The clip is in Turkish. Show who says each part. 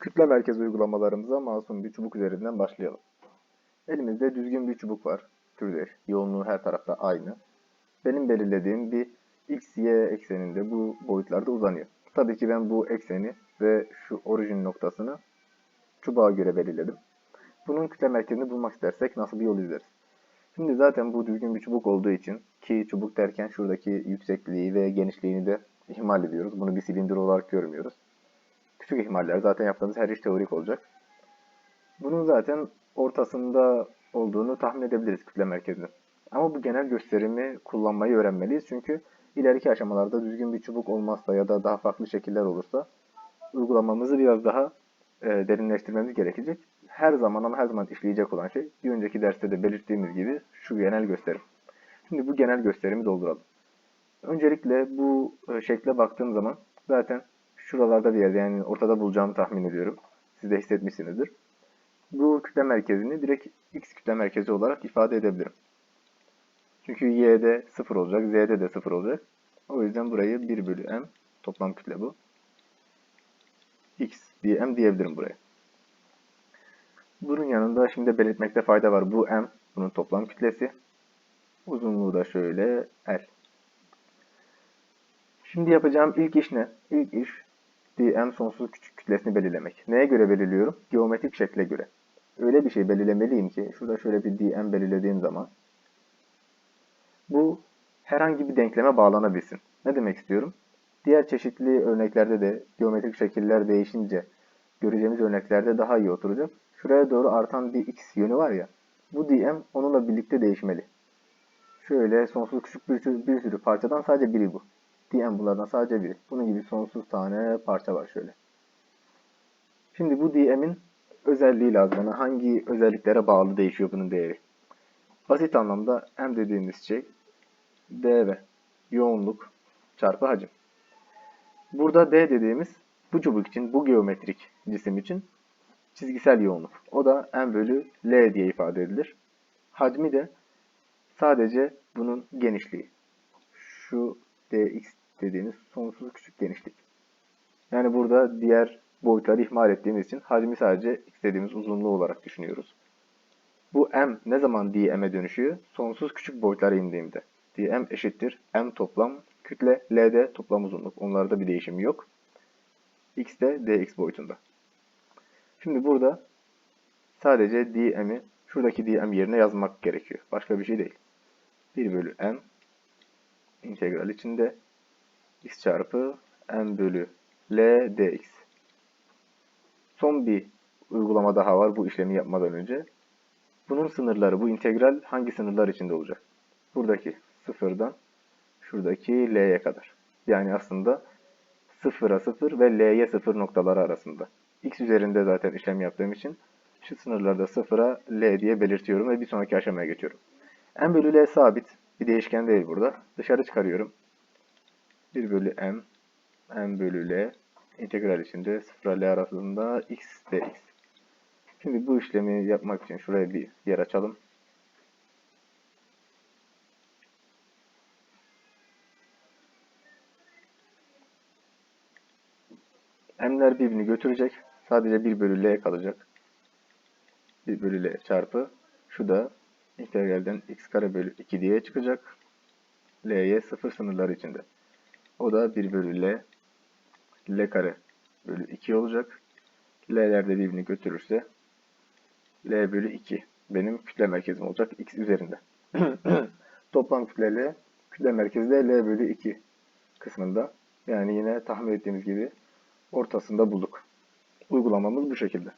Speaker 1: Kütle merkezi uygulamalarımıza masum bir çubuk üzerinden başlayalım. Elimizde düzgün bir çubuk var. Türdeş. Yoğunluğu her tarafta aynı. Benim belirlediğim bir x, y ekseninde bu boyutlarda uzanıyor. Tabii ki ben bu ekseni ve şu orijin noktasını çubuğa göre belirledim. Bunun kütle merkezini bulmak istersek nasıl bir yol izleriz? Şimdi zaten bu düzgün bir çubuk olduğu için ki çubuk derken şuradaki yüksekliği ve genişliğini de ihmal ediyoruz. Bunu bir silindir olarak görmüyoruz. Küçük ihmaller zaten yaptığımız her iş teorik olacak. Bunun zaten ortasında olduğunu tahmin edebiliriz kütle merkezini. Ama bu genel gösterimi kullanmayı öğrenmeliyiz. Çünkü ileriki aşamalarda düzgün bir çubuk olmazsa ya da daha farklı şekiller olursa uygulamamızı biraz daha e, derinleştirmemiz gerekecek. Her zaman ama her zaman işleyecek olan şey bir önceki derste de belirttiğimiz gibi şu genel gösterim. Şimdi bu genel gösterimi dolduralım. Öncelikle bu e, şekle baktığım zaman zaten şuralarda bir yerde yani ortada bulacağımı tahmin ediyorum. Siz de hissetmişsinizdir. Bu kütle merkezini direkt x kütle merkezi olarak ifade edebilirim. Çünkü y'de 0 olacak, z'de de 0 olacak. O yüzden burayı 1 bölü m toplam kütle bu. x diye m diyebilirim buraya. Bunun yanında şimdi belirtmekte fayda var. Bu m bunun toplam kütlesi. Uzunluğu da şöyle l. Şimdi yapacağım ilk iş ne? İlk iş dm sonsuz küçük kütlesini belirlemek. Neye göre belirliyorum? Geometrik şekle göre. Öyle bir şey belirlemeliyim ki şurada şöyle bir dm belirlediğim zaman bu herhangi bir denkleme bağlanabilsin. Ne demek istiyorum? Diğer çeşitli örneklerde de geometrik şekiller değişince göreceğimiz örneklerde daha iyi oturacak. Şuraya doğru artan bir x yönü var ya. Bu dm onunla birlikte değişmeli. Şöyle sonsuz küçük bir sürü, bir sürü parçadan sadece biri bu. Dm bunlardan sadece biri. Bunun gibi sonsuz tane parça var şöyle. Şimdi bu dm'in özelliği lazım. Yani hangi özelliklere bağlı değişiyor bunun değeri. Basit anlamda m dediğimiz şey dv yoğunluk çarpı hacim. Burada d dediğimiz bu çubuk için, bu geometrik cisim için çizgisel yoğunluk. O da m bölü l diye ifade edilir. Hacmi de sadece bunun genişliği. Şu dx dediğimiz sonsuz küçük genişlik. Yani burada diğer boyutları ihmal ettiğimiz için hacmi sadece x dediğimiz uzunluğu olarak düşünüyoruz. Bu m ne zaman dm'e dönüşüyor? Sonsuz küçük boyutlara indiğimde. dm eşittir m toplam kütle, l de toplam uzunluk. Onlarda bir değişim yok. x de dx boyutunda. Şimdi burada sadece dm'i şuradaki dm yerine yazmak gerekiyor. Başka bir şey değil. 1 bölü m integral içinde x çarpı m bölü l dx. Son bir uygulama daha var bu işlemi yapmadan önce. Bunun sınırları, bu integral hangi sınırlar içinde olacak? Buradaki sıfırdan şuradaki l'ye kadar. Yani aslında sıfıra sıfır ve l'ye sıfır noktaları arasında. x üzerinde zaten işlem yaptığım için şu sınırlarda sıfıra l diye belirtiyorum ve bir sonraki aşamaya geçiyorum. m bölü l sabit. Bir değişken değil burada. Dışarı çıkarıyorum. 1 bölü m m bölü l integral içinde 0 ile arasında x dx. Şimdi bu işlemi yapmak için şuraya bir yer açalım. m'ler birbirini götürecek. Sadece 1 bölü l kalacak. 1 bölü l çarpı. Şu da integralden x kare bölü 2 diye çıkacak. l'ye 0 sınırları içinde. O da 1 bölü l l kare bölü 2 olacak. L'ler de birbirini götürürse L bölü 2 benim kütle merkezim olacak X üzerinde. Toplam kütle L, kütle merkezi de L bölü 2 kısmında. Yani yine tahmin ettiğimiz gibi ortasında bulduk. Uygulamamız bu şekilde.